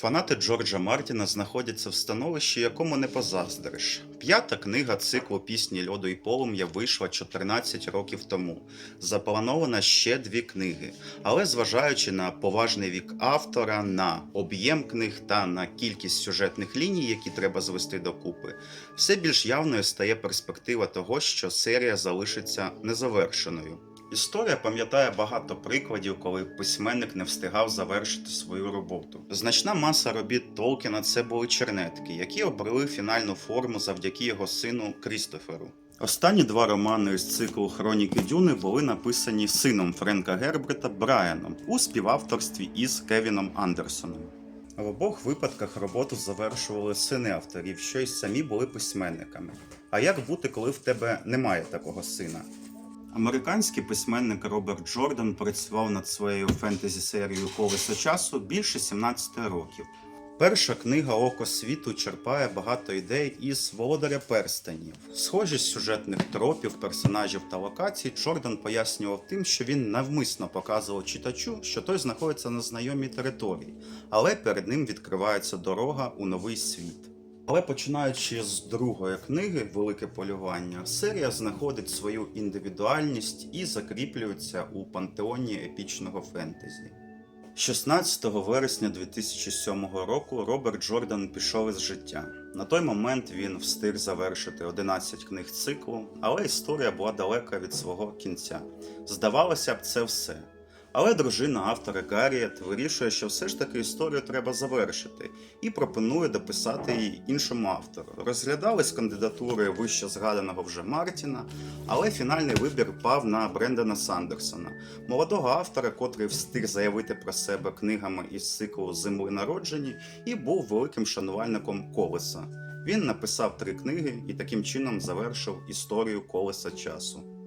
Фанати Джорджа Мартіна знаходяться в становищі, якому не позаздриш. П'ята книга циклу пісні льоду і полум'я вийшла 14 років тому. Заплановано ще дві книги, але зважаючи на поважний вік автора, на об'єм книг та на кількість сюжетних ліній, які треба звести докупи, все більш явною стає перспектива того, що серія залишиться незавершеною. Історія пам'ятає багато прикладів, коли письменник не встигав завершити свою роботу. Значна маса робіт Толкіна це були чернетки, які обрели фінальну форму завдяки його сину Крістоферу. Останні два романи з циклу Хроніки Дюни були написані сином Френка Герберта Брайаном у співавторстві із Кевіном Андерсоном. В обох випадках роботу завершували сини авторів, що й самі були письменниками. А як бути, коли в тебе немає такого сина? Американський письменник Роберт Джордан працював над своєю фентезі-серією Колесо часу більше 17 років. Перша книга Око світу черпає багато ідей із Володаря перстенів. Схожість сюжетних тропів, персонажів та локацій Джордан пояснював тим, що він навмисно показував читачу, що той знаходиться на знайомій території, але перед ним відкривається дорога у новий світ. Але починаючи з другої книги Велике полювання, серія знаходить свою індивідуальність і закріплюється у пантеоні епічного фентезі. 16 вересня 2007 року Роберт Джордан пішов із життя. На той момент він встиг завершити 11 книг циклу, але історія була далека від свого кінця. Здавалося б, це все. Але дружина автора Гарріет вирішує, що все ж таки історію треба завершити, і пропонує дописати її іншому автору. Розглядались кандидатури вище згаданого вже Мартіна, але фінальний вибір пав на Брендана Сандерсона, молодого автора, котрий встиг заявити про себе книгами із циклу Земли народжені і був великим шанувальником колеса. Він написав три книги і таким чином завершив історію колеса часу.